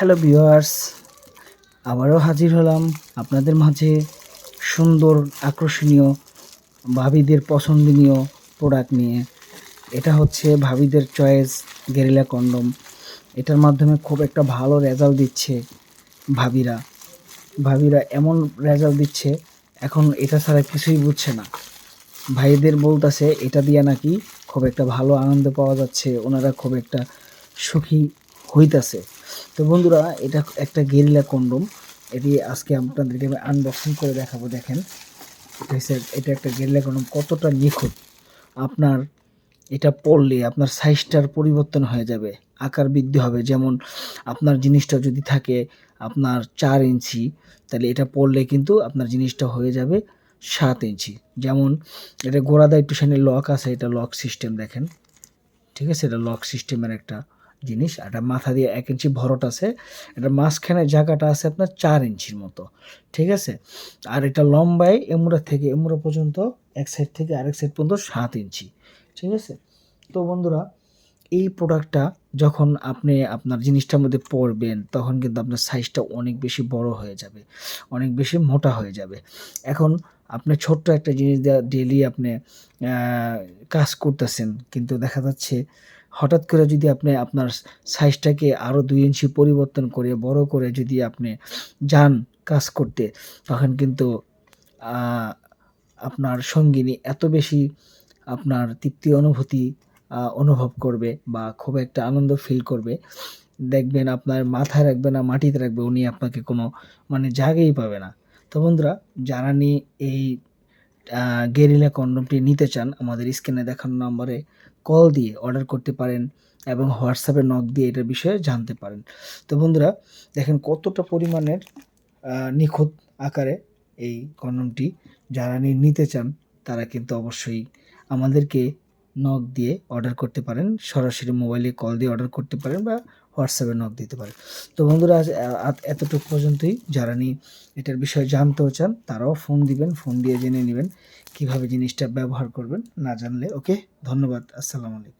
Hello viewers, আবারও হাজির হলাম আপনাদের মাঝে সুন্দর, আকর্ষণীয়, ভাবিদের পছন্দনীয় প্রোডাক্ট নিয়ে। এটা হচ্ছে ভাবিদের চয়েস গেরিলা কন্ডম এটার মাধ্যমে খুব একটা ভালো রেজাল্ট দিচ্ছে ভাবিরা। ভাবিরা এমন রেজাল্ট দিচ্ছে, এখন এটা ছাড়া কিছুই বুঝছে না। ভাইদের বলতেছে, এটা দিয়ে নাকি খুব একটা ভালো আনন্দ পাওয়া যাচ্ছে, ওনারা খুব একটা সুখী হইতাছে। তো বন্ধুরা, এটা একটা গেরিলা কন্ডম। এটি আজকে আপনাদেরকে আমি আনবক্সিং করে দেখাবো, দেখেন। এটা একটা গেরিলা কন্ডম, কতটা নিখুঁত। আপনার এটা পড়লে আপনার সাইজটার পরিবর্তন হয়ে যাবে, আকার বৃদ্ধি হবে। যেমন আপনার জিনিসটা যদি থাকে আপনার চার ইঞ্চি, তাহলে এটা পড়লে কিন্তু আপনার জিনিসটা হয়ে যাবে সাত ইঞ্চি। যেমন এটা গোড়াদা একটু সামনে লক আছে, এটা লক সিস্টেম দেখেন। ঠিক আছে, এটা লক সিস্টেমের একটা জিনিস এটা মাথা দিয়ে এক ইঞ্চি ভরট আছে। এটা মাঝখানে জায়গাটা আছে আপনার চার ইঞ্চির মতো, ঠিক আছে? আর এটা লম্বায় এমুরা থেকে এমুরা পর্যন্ত এক সাইড থেকে আরেক সাইড পর্যন্ত সাত ইঞ্চি, ঠিক আছে? তো বন্ধুরা, এই প্রোডাক্টটা যখন আপনি আপনার জিনিসটার মধ্যে পরবেন তখন কিন্তু আপনার সাইজটা অনেক বেশি বড় হয়ে যাবে, অনেক বেশি মোটা হয়ে যাবে। এখন আপনি ছোট্ট একটা জিনিস ডেলি আপনি কাজ করতেছেন, কিন্তু দেখা যাচ্ছে হঠাৎ করে যদি আপনি আপনার সাইজটাকে আরও দুই ইঞ্চি পরিবর্তন করে, বড় করে যদি আপনি যান কাজ করতে, তখন কিন্তু আপনার সঙ্গিনী এত বেশি আপনার তৃপ্তি অনুভূতি অনুভব করবে বা খুব একটা আনন্দ ফিল করবে। দেখবেন আপনার মাথায় রাখবে না, মাটিতে রাখবে, উনি আপনাকে কোনো মানে জায়গাই পাবে না। তো বন্ধুরা নিয়ে এই গেরিলা কন্ডমটি নিতে চান, আমাদের স্ক্রিনে দেখানো নম্বরে কল দিয়ে অর্ডার করতে পারেন এবং হোয়াটসঅ্যাপে নক দিয়ে এটার বিষয়ে জানতে পারেন। তো বন্ধুরা, দেখেন কতটা পরিমাণের নিখুঁত আকারে এই কন্ডমটি যারা নিতে চান, তারা কিন্তু অবশ্যই আমাদেরকে নক দিয়ে অর্ডার করতে পারেন। সরাসরি মোবাইলে কল দিয়ে অর্ডার করতে পারেন বা হোয়াটসঅ্যাপে নক দিতে পারেন। তো বন্ধুরা, আজ এতটুকু পর্যন্তই। যারা নিয়ে এটার বিষয়ে জানতেও চান, তারাও ফোন দিবেন ফোন দিয়ে জেনে নেবেন কীভাবে জিনিসটা ব্যবহার করবেন। না জানলে ওকে ধন্যবাদ, আসসালামু আলাইকুম।